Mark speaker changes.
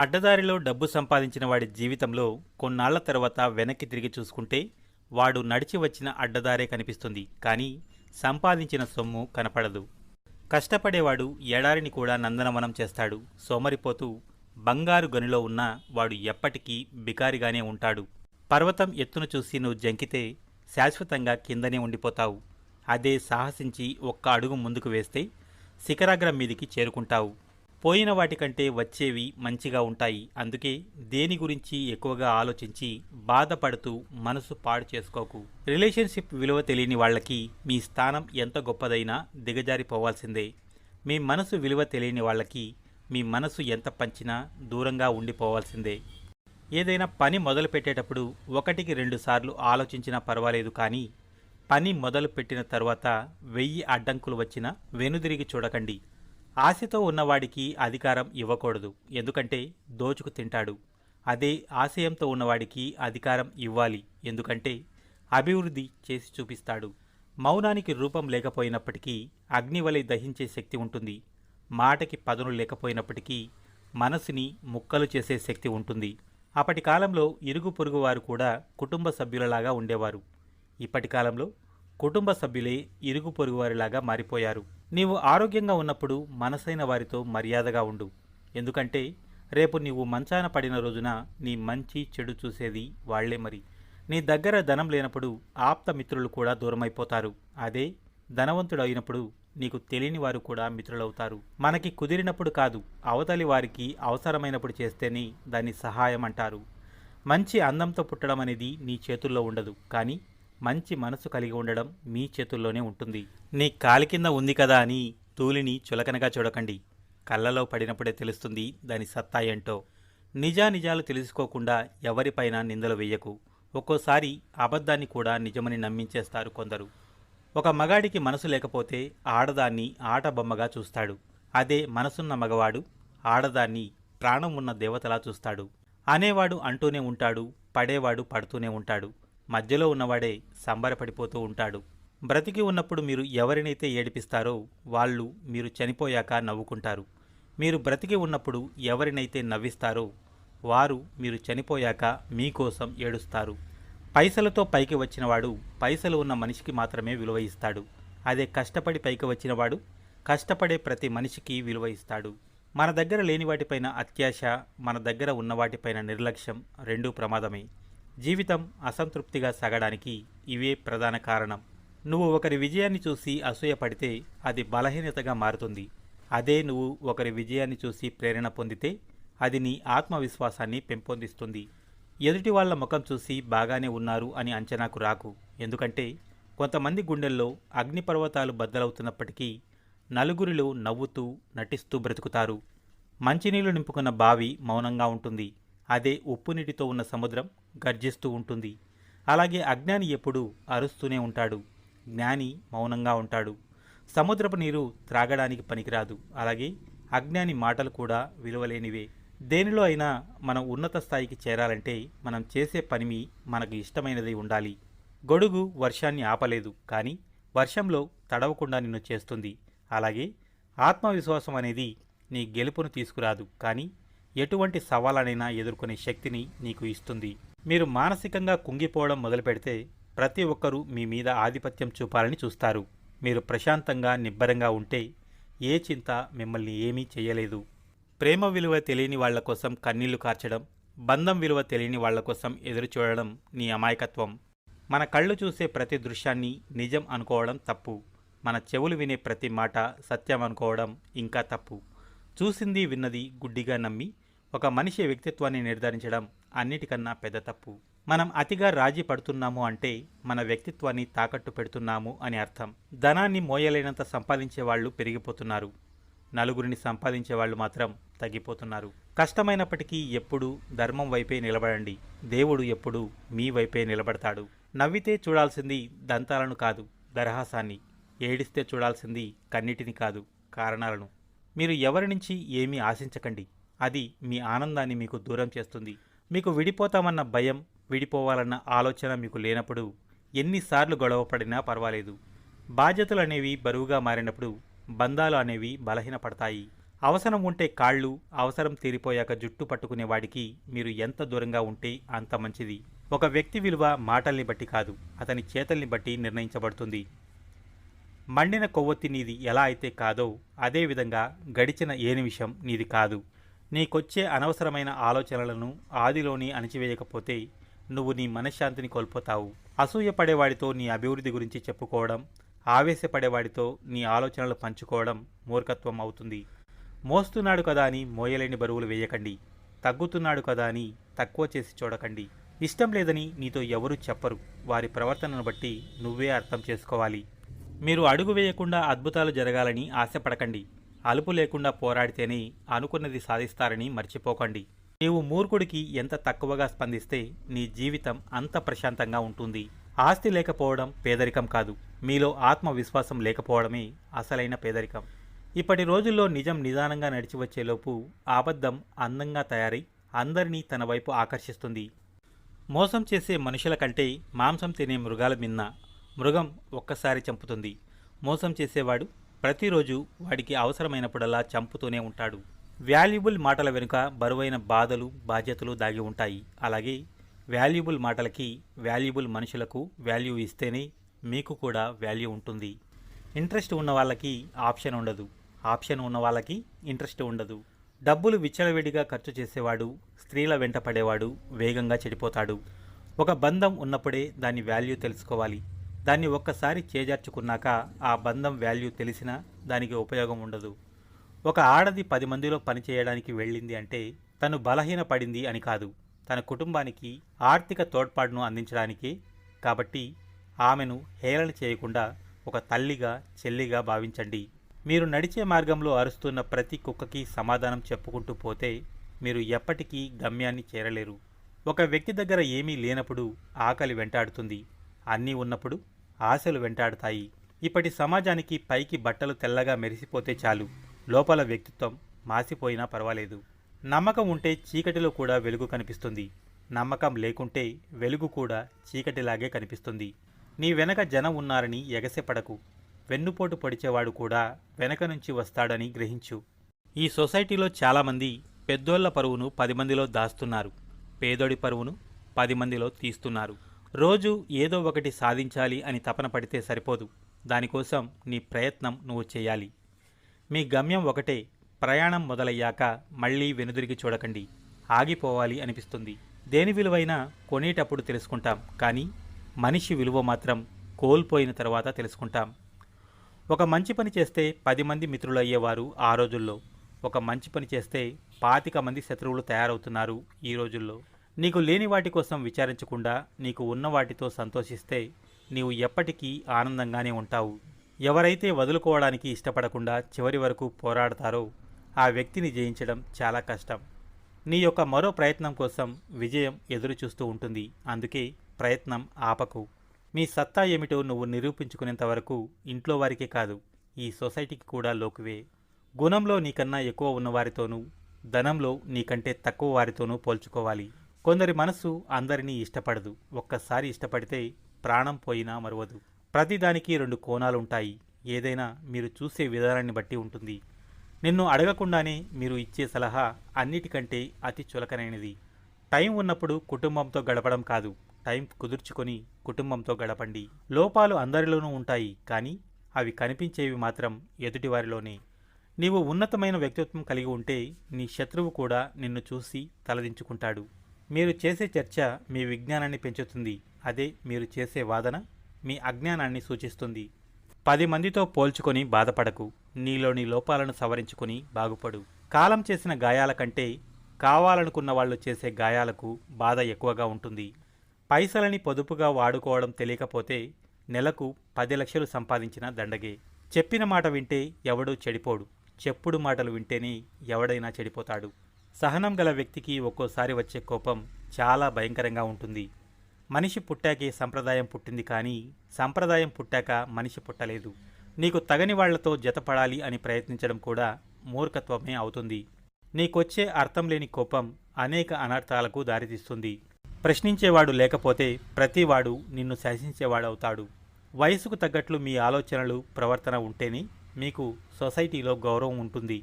Speaker 1: అడ్డదారిలో డబ్బు సంపాదించిన వాడి జీవితంలో కొన్నాళ్ళ తర్వాత వెనక్కి తిరిగి చూసుకుంటే వాడు నడిచి వచ్చిన అడ్డదారే కనిపిస్తుంది. కానీ సంపాదించిన సొమ్ము కనపడదు. కష్టపడేవాడు ఎడారిని కూడా నందనవనం చేస్తాడు. సోమరిపోతూ బంగారు గనిలో ఉన్న వాడు ఎప్పటికీ బికారిగానే ఉంటాడు. పర్వతం ఎత్తును చూసి నువ్వు జంకితే శాశ్వతంగా కిందనే ఉండిపోతావు. అదే సాహసించి ఒక్క అడుగు ముందుకు వేస్తే శిఖరాగ్రం మీదికి చేరుకుంటావు. పోయిన వాటికంటే వచ్చేవి మంచిగా ఉంటాయి. అందుకే దేని గురించి ఎక్కువగా ఆలోచించి బాధపడుతూ మనసు పాడు చేసుకోకు. రిలేషన్షిప్ విలువ తెలియని వాళ్ళకి మీ స్థానం ఎంత గొప్పదైనా దిగజారిపోవాల్సిందే. మీ మనసు విలువ తెలియని వాళ్ళకి మీ మనసు ఎంత పంచినా దూరంగా ఉండిపోవాల్సిందే. ఏదైనా పని మొదలుపెట్టేటప్పుడు ఒకటికి రెండు సార్లు ఆలోచించినా పర్వాలేదు కానీ పని మొదలు పెట్టిన తర్వాత వెయ్యి అడ్డంకులు వచ్చినా వెనుదిరిగి చూడకండి. ఆశతో ఉన్నవాడికి అధికారం ఇవ్వకూడదు ఎందుకంటే దోచుకు తింటాడు. అదే ఆశయంతో ఉన్నవాడికి అధికారం ఇవ్వాలి ఎందుకంటే అభివృద్ధి చేసి చూపిస్తాడు. మౌనానికి రూపం లేకపోయినప్పటికీ అగ్నివలె దహించే శక్తి ఉంటుంది. మాటకి పదును లేకపోయినప్పటికీ మనసుని ముక్కలు చేసే శక్తి ఉంటుంది. అప్పటి కాలంలో ఇరుగు పొరుగు వారు కూడా కుటుంబ సభ్యులలాగా ఉండేవారు. ఇప్పటి కాలంలో కుటుంబ సభ్యులే ఇరుగు పొరుగువారిలాగా మారిపోయారు. నీవు ఆరోగ్యంగా ఉన్నప్పుడు మనసైన వారితో మర్యాదగా ఉండు. ఎందుకంటే రేపు నీవు మంచాన పడిన రోజున నీ మంచి చెడు చూసేది వాళ్ళే మరి. నీ దగ్గర ధనం లేనప్పుడు ఆప్త మిత్రులు కూడా దూరమైపోతారు. అదే ధనవంతుడు అయినప్పుడు నీకు తెలియని వారు కూడా మిత్రులవుతారు. మనకి కుదిరినప్పుడు కాదు అవతలి వారికి అవసరమైనప్పుడు చేస్తేనే దాన్ని సహాయం అంటారు మంచి అందంతో పుట్టడం అనేది నీ చేతుల్లో ఉండదు. కానీ మంచి మనసు కలిగి ఉండడం మీ చేతుల్లోనే ఉంటుంది. నీ కాలి కింద ఉంది కదా అని తూలిని చులకనగా చూడకండి. కళ్ళలో పడినప్పుడే తెలుస్తుంది దాని సత్తా ఏంటో. నిజానిజాలు తెలుసుకోకుండా ఎవరిపైన నిందలు వేయకు. ఒక్కోసారి అబద్ధాన్ని కూడా నిజమని నమ్మించేస్తారు కొందరు. ఒక మగాడికి మనసు లేకపోతే ఆడదాన్ని ఆట బొమ్మగా చూస్తాడు. అదే మనసున్న మగవాడు ఆడదాన్ని ప్రాణం ఉన్న దేవతలా చూస్తాడు. అనేవాడు అంటూనే ఉంటాడు పడేవాడు పడుతూనే ఉంటాడు. మధ్యలో ఉన్నవాడే సంబరపడిపోతూ ఉంటాడు. బ్రతికి ఉన్నప్పుడు మీరు ఎవరినైతే ఏడిపిస్తారో వాళ్ళు మీరు చనిపోయాక నవ్వుకుంటారు. మీరు బ్రతికి ఉన్నప్పుడు ఎవరినైతే నవ్విస్తారో వారు మీరు చనిపోయాక మీకోసం ఏడుస్తారు. పైసలతో పైకి వచ్చినవాడు పైసలు ఉన్న మనిషికి మాత్రమే విలువ ఇస్తాడు. అదే కష్టపడి పైకి వచ్చినవాడు కష్టపడే ప్రతి మనిషికి విలువ ఇస్తాడు. మన దగ్గర లేని వాటిపైన అత్యాశ మన దగ్గర ఉన్న వాటిపైన నిర్లక్ష్యం రెండూ ప్రమాదమే. జీవితం అసంతృప్తిగా సాగడానికి ఇవే ప్రధాన కారణం. నువ్వు ఒకరి విజయాన్ని చూసి అసూయపడితే అది బలహీనతగా మారుతుంది. అదే నువ్వు ఒకరి విజయాన్ని చూసి ప్రేరణ పొందితే అది నీ ఆత్మవిశ్వాసాన్ని పెంపొందిస్తుంది. ఎదుటి వాళ్ళ ముఖం చూసి బాగానే ఉన్నారు అని అంచనాకు రాకు. ఎందుకంటే కొంతమంది గుండెల్లో అగ్నిపర్వతాలు బద్దలవుతున్నప్పటికీ నలుగురిలో నవ్వుతూ నటిస్తూ బ్రతుకుతారు. మంచినీళ్ళు నింపుకున్న బావి మౌనంగా ఉంటుంది. అదే ఉప్పు నీటితో ఉన్న సముద్రం గర్జిస్తూ ఉంటుంది. అలాగే అజ్ఞాని ఎప్పుడూ అరుస్తూనే ఉంటాడు. జ్ఞాని మౌనంగా ఉంటాడు. సముద్రపు నీరు త్రాగడానికి పనికిరాదు. అలాగే అజ్ఞాని మాటలు కూడా విలువలేనివే. దేనిలో అయినా మనం ఉన్నత స్థాయికి చేరాలంటే మనం చేసే పనిమి మనకు ఇష్టమైనది ఉండాలి. గొడుగు వర్షాన్ని ఆపలేదు. కానీ వర్షంలో తడవకుండా నిన్ను చేస్తుంది. అలాగే ఆత్మవిశ్వాసం అనేది నీ గెలుపును తీసుకురాదు. కానీ ఎటువంటి సవాలనైనా ఎదుర్కొనే శక్తిని నీకు ఇస్తుంది. మీరు మానసికంగా కుంగిపోవడం మొదలుపెడితే ప్రతి ఒక్కరూ మీ మీద ఆధిపత్యం చూపాలని చూస్తారు. మీరు ప్రశాంతంగా నిబ్బరంగా ఉంటే ఏ చింత మిమ్మల్ని ఏమీ చేయలేదు. ప్రేమ విలువ తెలియని వాళ్ళ కోసం కన్నీళ్ళు కార్చడం బంధం విలువ తెలియని వాళ్ళ కోసం ఎదురు చూడడం నీ అమాయకత్వం. మన కళ్ళు చూసే ప్రతి దృశ్యాన్ని నిజం అనుకోవడం తప్పు. మన చెవులు వినే ప్రతి మాట సత్యం అనుకోవడం ఇంకా తప్పు. చూసింది విన్నది గుడ్డిగా నమ్మి ఒక మనిషి వ్యక్తిత్వాన్ని నిర్ధారించడం అన్నిటికన్నా పెద్ద తప్పు. మనం అతిగా రాజీ పడుతున్నాము అంటే మన వ్యక్తిత్వాన్ని తాకట్టు పెడుతున్నాము అని అర్థం. ధనాన్ని మోయలేనంత సంపాదించే వాళ్ళు పెరిగిపోతున్నారు. నలుగురిని సంపాదించే వాళ్ళు మాత్రం తగ్గిపోతున్నారు. కష్టమైనప్పటికీ ఎప్పుడూ ధర్మం వైపే నిలబడండి. దేవుడు ఎప్పుడూ మీ వైపే నిలబడతాడు. నవ్వితే చూడాల్సింది దంతాలను కాదు దరహాసాన్ని. ఏడిస్తే చూడాల్సింది కన్నిటిని కాదు కారణాలను. మీరు ఎవరి నుంచి ఏమీ ఆశించకండి. అది మీ ఆనందాన్ని మీకు దూరం చేస్తుంది. మీకు విడిపోతామన్న భయం విడిపోవాలన్న ఆలోచన మీకు లేనప్పుడు ఎన్నిసార్లు గొడవపడినా పర్వాలేదు. బాధ్యతలు అనేవి బరువుగా మారినప్పుడు బంధాలు అనేవి బలహీనపడతాయి. అవసరం ఉంటే కాళ్ళు అవసరం తీరిపోయాక జుట్టు పట్టుకునే వాడికి మీరు ఎంత దూరంగా ఉంటే అంత మంచిది. ఒక వ్యక్తి విలువ మాటల్ని బట్టి కాదు అతని చేతల్ని బట్టి నిర్ణయించబడుతుంది. మండిన కొవ్వొత్తి నీది ఎలా అయితే కాదో అదేవిధంగా గడిచిన ఏ నిమిషం నీది కాదు. నీకొచ్చే అనవసరమైన ఆలోచనలను ఆదిలోని అణచివేయకపోతే నువ్వు నీ మనశ్శాంతిని కోల్పోతావు. అసూయపడేవాడితో నీ అభివృద్ధి గురించి చెప్పుకోవడం ఆవేశపడేవాడితో నీ ఆలోచనలు పంచుకోవడం మూర్ఖత్వం అవుతుంది. మోస్తున్నాడు కదా అని మోయలేని బరువులు వేయకండి. తగ్గుతున్నాడు కదా అని తక్కువ చేసి చూడకండి. ఇష్టం లేదని నీతో ఎవరూ చెప్పరు. వారి ప్రవర్తనను బట్టి నువ్వే అర్థం చేసుకోవాలి. మీరు అడుగు వేయకుండా అద్భుతాలు జరగాలని ఆశపడకండి. అలుపు లేకుండా పోరాడితేనే అనుకున్నది సాధిస్తారని మర్చిపోకండి. నీవు మూర్ఖుడికి ఎంత తక్కువగా స్పందిస్తే నీ జీవితం అంత ప్రశాంతంగా ఉంటుంది. ఆస్తి లేకపోవడం పేదరికం కాదు. మీలో ఆత్మవిశ్వాసం లేకపోవడమే అసలైన పేదరికం. ఇప్పటి రోజుల్లో నిజం నిదానంగా నడిచి వచ్చేలోపు అబద్ధం అందంగా తయారై అందరినీ తన వైపు ఆకర్షిస్తుంది. మోసం చేసే మనుషుల కంటే మాంసం తినే మృగాల మిన్న మృగం ఒక్కసారి చంపుతుంది. మోసం చేసేవాడు ప్రతిరోజు వాడికి అవసరమైనప్పుడల్లా చంపుతూనే ఉంటాడు. వాల్యుబుల్ మాటల వెనుక బరువైన బాధలు బాధ్యతలు దాగి ఉంటాయి. అలాగే వాల్యుబుల్ మాటలకి వాల్యుబుల్ మనుషులకు వాల్యూ ఇస్తేనే మీకు కూడా వాల్యూ ఉంటుంది. ఇంట్రెస్ట్ ఉన్న వాళ్ళకి ఆప్షన్ ఉండదు. ఆప్షన్ ఉన్న వాళ్ళకి ఇంట్రెస్ట్ ఉండదు. డబ్బులు విచ్చలవిడిగా ఖర్చు చేసేవాడు స్త్రీల వెంట పడేవాడు వేగంగా చెడిపోతాడు. ఒక బంధం ఉన్నప్పుడే దాని వాల్యూ తెలుసుకోవాలి. దాన్ని ఒక్కసారి చేజార్చుకున్నాక ఆ బంధం వాల్యూ తెలిసినా దానికి ఉపయోగం ఉండదు. ఒక ఆడది పది మందిలో పనిచేయడానికి వెళ్ళింది అంటే తను బలహీనపడింది అని కాదు. తన కుటుంబానికి ఆర్థిక తోడ్పాటును అందించడానికే కాబట్టి ఆమెను హేళన చేయకుండా ఒక తల్లిగా చెల్లిగా భావించండి. మీరు నడిచే మార్గంలో అరుస్తున్న ప్రతి కుక్కకి సమాధానం చెప్పుకుంటూ పోతే మీరు ఎప్పటికీ గమ్యాన్ని చేరలేరు. ఒక వ్యక్తి దగ్గర ఏమీ లేనప్పుడు ఆకలి వెంటాడుతుంది. అన్నీ ఉన్నప్పుడు ఆశలు వెంటాడుతాయి. ఇప్పటి సమాజానికి పైకి బట్టలు తెల్లగా మెరిసిపోతే చాలు. లోపల వ్యక్తిత్వం మాసిపోయినా పర్వాలేదు. నమ్మకం ఉంటే చీకటిలో కూడా వెలుగు కనిపిస్తుంది. నమ్మకం లేకుంటే వెలుగు కూడా చీకటిలాగే కనిపిస్తుంది. నీ వెనక జనం ఉన్నారని ఎగసెపడకు వెన్నుపోటు పొడిచేవాడు కూడా వెనక నుంచి వస్తాడని గ్రహించు. ఈ సొసైటీలో చాలామంది పెద్దోళ్ళ పరువును పది మందిలో దాస్తున్నారు. పేదోడి పరువును పది మందిలో తీస్తున్నారు. రోజు ఏదో ఒకటి సాధించాలి అని తపన పడితే సరిపోదు. దానికోసం నీ ప్రయత్నం నువ్వు చేయాలి. మీ గమ్యం ఒకటే ప్రయాణం మొదలయ్యాక మళ్ళీ వెనుదిరిగి చూడకండి. ఆగిపోవాలి అనిపిస్తుంది. దేని విలువైనా కొనేటప్పుడు తెలుసుకుంటాం కానీ మనిషి విలువ మాత్రం కోల్పోయిన తర్వాత తెలుసుకుంటాం. ఒక మంచి పని చేస్తే పది మంది మిత్రులు అయ్యేవారు ఆ రోజుల్లో. ఒక మంచి పని చేస్తే పాతిక మంది శత్రువులు తయారవుతున్నారు ఈ రోజుల్లో. నీకు లేని వాటి కోసం విచారించకుండా నీకు ఉన్న వాటితో సంతోషిస్తే నీవు ఎప్పటికీ ఆనందంగానే ఉంటావు. ఎవరైతే వదులుకోవడానికి ఇష్టపడకుండా చివరి వరకు పోరాడతారో ఆ వ్యక్తిని జయించడం చాలా కష్టం. నీ యొక్క మరో ప్రయత్నం కోసం విజయం ఎదురు చూస్తూ ఉంటుంది. అందుకే ప్రయత్నం ఆపకు. మీ సత్తా ఏమిటో నువ్వు నిరూపించుకునేంత వరకు ఇంట్లో వారికే కాదు ఈ సొసైటీకి కూడా లోకువే. గుణంలో నీకన్నా ఎక్కువ ఉన్నవారితోనూ ధనంలో నీకంటే తక్కువ వారితోనూ పోల్చుకోవాలి. కొందరి మనసు అందరినీ ఇష్టపడదు. ఒక్కసారి ఇష్టపడితే ప్రాణం పోయినా మరవదు. ప్రతిదానికి రెండు కోణాలుంటాయి. ఏదైనా మీరు చూసే విధానాన్ని బట్టి ఉంటుంది. నిన్ను అడగకుండానే మీరు ఇచ్చే సలహా అన్నిటికంటే అతి చులకనైనది. టైం ఉన్నప్పుడు కుటుంబంతో గడపడం కాదు. టైం కుదుర్చుకొని కుటుంబంతో గడపండి. లోపాలు అందరిలోనూ ఉంటాయి కానీ అవి కనిపించేవి మాత్రం ఎదుటివారిలోనే. నీవు ఉన్నతమైన వ్యక్తిత్వం కలిగి ఉంటే నీ శత్రువు కూడా నిన్ను చూసి తలదించుకుంటాడు. మీరు చేసే చర్చ మీ విజ్ఞానాన్ని పెంచుతుంది. అదే మీరు చేసే వాదన మీ అజ్ఞానాన్ని సూచిస్తుంది. పది మందితో పోల్చుకొని బాధపడకు. నీలోని లోపాలను సవరించుకొని బాగుపడు. కాలం చేసిన గాయాల కంటే కావాలనుకున్న వాళ్ళు చేసే గాయాలకు బాధ ఎక్కువగా ఉంటుంది. పైసలని పొదుపుగా వాడుకోవడం తెలియకపోతే నెలకు పది లక్షలు సంపాదించిన దండగే. చెప్పిన మాట వింటే ఎవడూ చెడిపోడు. చెప్పుడు మాటలు వింటేనే ఎవడైనా చెడిపోతాడు. సహనం గల వ్యక్తికి ఒక్కోసారి వచ్చే కోపం చాలా భయంకరంగా ఉంటుంది. మనిషి పుట్టాకే సంప్రదాయం పుట్టింది కానీ సంప్రదాయం పుట్టాక మనిషి పుట్టలేదు. నీకు తగని వాళ్ళతో జతపడాలి అని ప్రయత్నించడం కూడా మూర్ఖత్వమే అవుతుంది. నీకొచ్చే అర్థం లేని కోపం అనేక అనర్థాలకు దారితీస్తుంది. ప్రశ్నించేవాడు లేకపోతే ప్రతివాడు నిన్ను శాసించేవాడవుతాడు. వయసుకు తగ్గట్లు మీ ఆలోచనలు ప్రవర్తన ఉంటేనే మీకు సొసైటీలో గౌరవం ఉంటుంది.